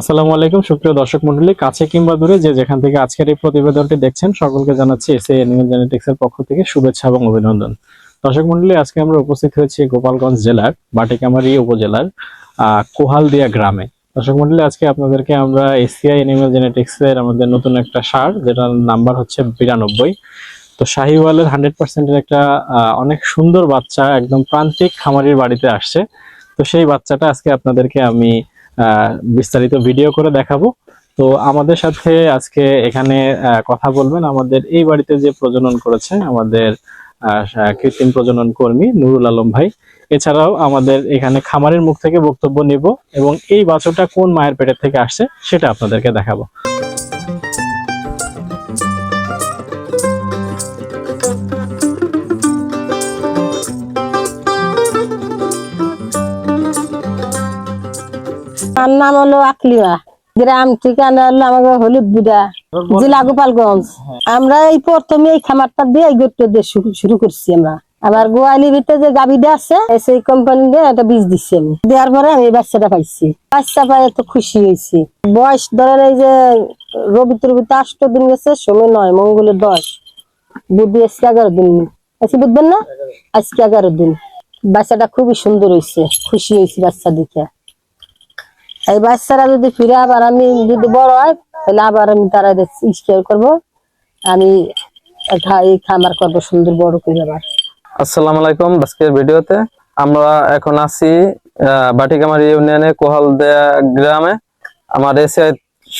আসসালামু আলাইকুম, সুপ্রিয় দর্শক মন্ডলী কাছে কিংবা দূরে যে যেখান থেকে আজকের এই প্রতিবেদনটি দেখছেন, সকলকে জানাচ্ছি এসএ এনিমেল জেনেটিক্স এর পক্ষ থেকে শুভেচ্ছা এবং অভিনন্দন। দর্শক মন্ডলী আজকে আমরা উপস্থিত হয়েছি গোপালগঞ্জ জেলার, বাটিকামারি উপজেলার কোহালদিয়া গ্রামে। দর্শক মন্ডলী আজকে আপনাদেরকে আমরা এসিআই এনিমেল জেনেটিক্স এর আমাদের নতুন একটা সার, যেটার নাম্বার হচ্ছে বিরানব্বই। তো শাহিওয়ালের হান্ড্রেড পার্সেন্টের একটা অনেক সুন্দর বাচ্চা, একদম প্রান্তিক খামারির বাড়িতে আসছে। তো সেই বাচ্চাটা আজকে আপনাদেরকে আমি বিস্তারিত ভিডিও করে দেখাবো। তো আমাদের সাথে আজকে এখানে কথা বলবেন আমাদের এই বাড়িতে যে প্রজনন করেছে আমাদের কৃত্রিম প্রজনন কর্মী নুরুল আলম ভাই। এছাড়াও আমাদের এখানে খামারের মুখ থেকে বক্তব্য নিব এবং এই বাছরটা কোন মায়ের পেটের থেকে আসছে সেটা আপনাদেরকে দেখাবো। আমার নাম হলো আকলিমা গ্রাম ঠিকানা হলো আমাদের হলুদ বুড়া জেলা গোপালগঞ্জ। আমরা এই প্রথমে এই খামারটা দিয়ে এই গোটটা দিয়ে শুরু- করছি আমরা। আবার গোয়ালির ভিতরে যে গাবিটা আছে সেই কোম্পানি দিয়ে একটা বীজ দিচ্ছি আমি। দেওয়ার পরে আমি এই বাচ্চাটা পাইছি। বাচ্চা পাই তো খুশি হয়েছি। বয়স ধরেন এই যে রবি টরবিতে আষ্ট দিন গেছে সময় নয় মঙ্গলের দশ। বুধি আজকে এগারো দিন। আজকে বুঝবেন না? আজকে এগারো দিন। বাচ্চাটা খুবই সুন্দর হয়েছে খুশি হয়েছি বাচ্চা দেখে। এই বাচ্চারা যদি ফিরে আবার আমি যদি বড় হয়, তাহলে আবার আমি তারা স্কেয়ার করব। আমি খামার করব সুন্দর বড় করে আবার। আসসালামু আলাইকুম আজকের ভিডিওতে। আমরা এখন আছি বাটিকামারি ইউনিয়নে কোহালদিয়া গ্রামে। আমার এসিআই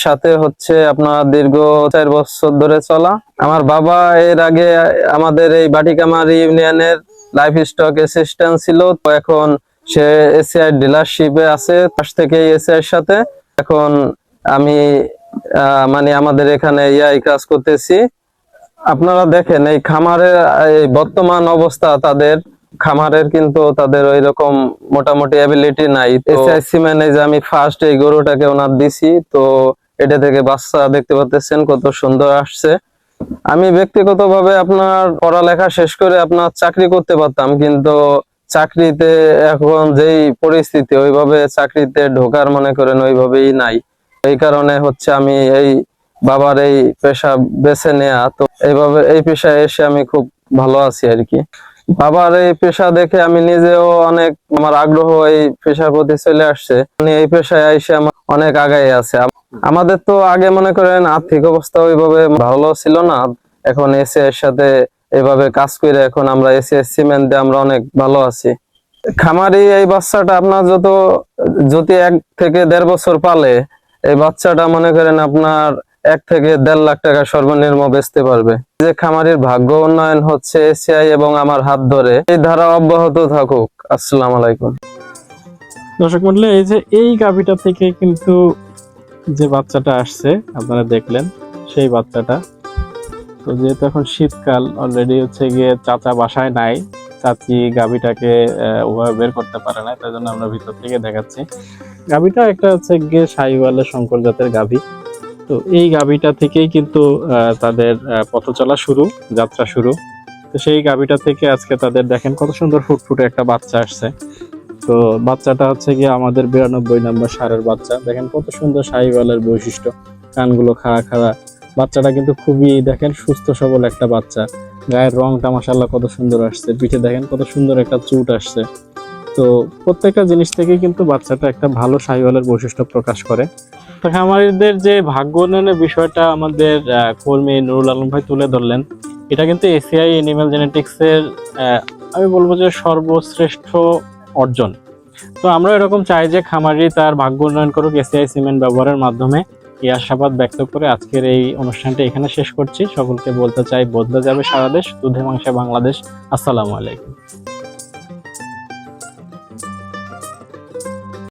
সাথে হচ্ছে আপনার দীর্ঘ চার বছর ধরে চলা। আমার বাবা এর আগে আমাদের এই বাটিকামারি ইউনিয়নের লাইফ স্টক অ্যাসিস্ট্যান্ট ছিল, তো এখন সে এসিআই ডিলারশিপে আছে পাশ থেকে এসিআই সাথে। এখন আমি মানে আমাদের এখানে ইয়াই কাজ করতেছি। আপনারা দেখেন এই খামারের এই বর্তমান অবস্থা তাদের। খামারের কিন্তু তাদের ওই রকম মোটামুটি অ্যাবিলিটি নাই। এসআইসি যে আমি ফার্স্ট এই গরুটাকে ওনার দিছি তো এটা থেকে বাচ্চা দেখতে পাচ্ছেন কত সুন্দর আসছে। আমি ব্যক্তিগতভাবে আপনার পড়ালেখা শেষ করে আপনার চাকরি করতে পারতাম কিন্তু চাকরিতে এখন যেই পরিস্থিতি, ওইভাবে চাকরিতে ঢোকার মনে করেন ওইভাবেই নাই। এই কারণে হচ্ছে আমি এই বাবার এই পেশা বেছে নেয়া, তো এইভাবে এই পেশায় এসে আমি খুব ভালো আছি আর কি। বাবার এই পেশা দেখে আমি নিজেও অনেক আমার আগ্রহ এই পেশার প্রতি চলে আসছে। এই পেশায় এসে আমার অনেক আগায় আছে। আমাদের তো আগে মনে করেন আর্থিক অবস্থা ওইভাবে ভালো ছিল না। এখন এসে এর সাথে এইভাবে কাজ করে এখন আমরা এসে সিমেন্ট দিয়ে আমরা অনেক ভালো আছি। খামারি এই বাচ্চাটা আপনার যত, যদি এক থেকে দেড় বছর পালে, এই বাচ্চাটা মনে করেন আপনার এক থেকে দেড় লাখ টাকা সর্বনিম্ন বেচতে পারবে। যে খামারির ভাগ্য উন্নয়ন হচ্ছে এসিআই এবং আমার হাত ধরে, এই ধারা অব্যাহত থাকুক। আসসালাম আলাইকুম। দর্শক মন্ডলী, এই যে এই গাভিটা থেকে কিন্তু যে বাচ্চাটা আসছে, আপনারা দেখলেন, সেই বাচ্চাটা তো যেহেতু এখন শীতকাল অলরেডি হচ্ছে গিয়ে চাচা বাসায় নাই। চাচি গাভিটাকে ওভাবে বের করতে পারে না তাই জন্য আমরা ভিতর থেকে দেখাচ্ছি। গাভিটা একটা হচ্ছে গিয়ে সাইওয়ালের শঙ্কর জাতের গাভি। তো এই গাভিটা থেকেই কিন্তু তাদের পথ চলা শুরু, যাত্রা শুরু। তো সেই গাভিটা থেকে আজকে তাদের দেখেন কত সুন্দর ফুটফুটে একটা বাচ্চা আসছে। তো বাচ্চাটা হচ্ছে গিয়ে আমাদের বিরানব্বই নম্বর সারের বাচ্চা। দেখেন কত সুন্দর শাহিওয়ালের বৈশিষ্ট্য। কানগুলো খাড়া খাড়া বাচ্চাটা কিন্তু খুবই, দেখেন, সুস্থ, সবল একটা বাচ্চা। গায়ের রংটা মাসাল্লাহ কত সুন্দর আসছে। পিঠে দেখেন কত সুন্দর একটা চুট আসছে। তো প্রত্যেকটা জিনিস থেকে কিন্তু বাচ্চাটা একটা ভালো শাহিওয়ালের বৈশিষ্ট্য প্রকাশ করে। তো খামারিদের যে ভাগ্য উন্নয়নের বিষয়টা আমাদের কর্মী নুরুল আলম ভাই তুলে ধরলেন, এটা কিন্তু এসিআই এনিম্যাল জেনেটিক্সের আমি বলব যে সর্বশ্রেষ্ঠ অর্জন। তো আমরা এরকম চাই যে খামারি তার ভাগ্য উন্নয়ন করুক, এসিআই সিমেন্ট ব্যবহারের মাধ্যমে। এই আশাবাদ ব্যক্ত করে আজকের এই অনুষ্ঠানটি এখানে শেষ করছি। সকলকে বলতে চাই, বদলে যাবে সারা দেশ। দুধে মাংসে বাংলাদেশ। আসসালামু আলাইকুম।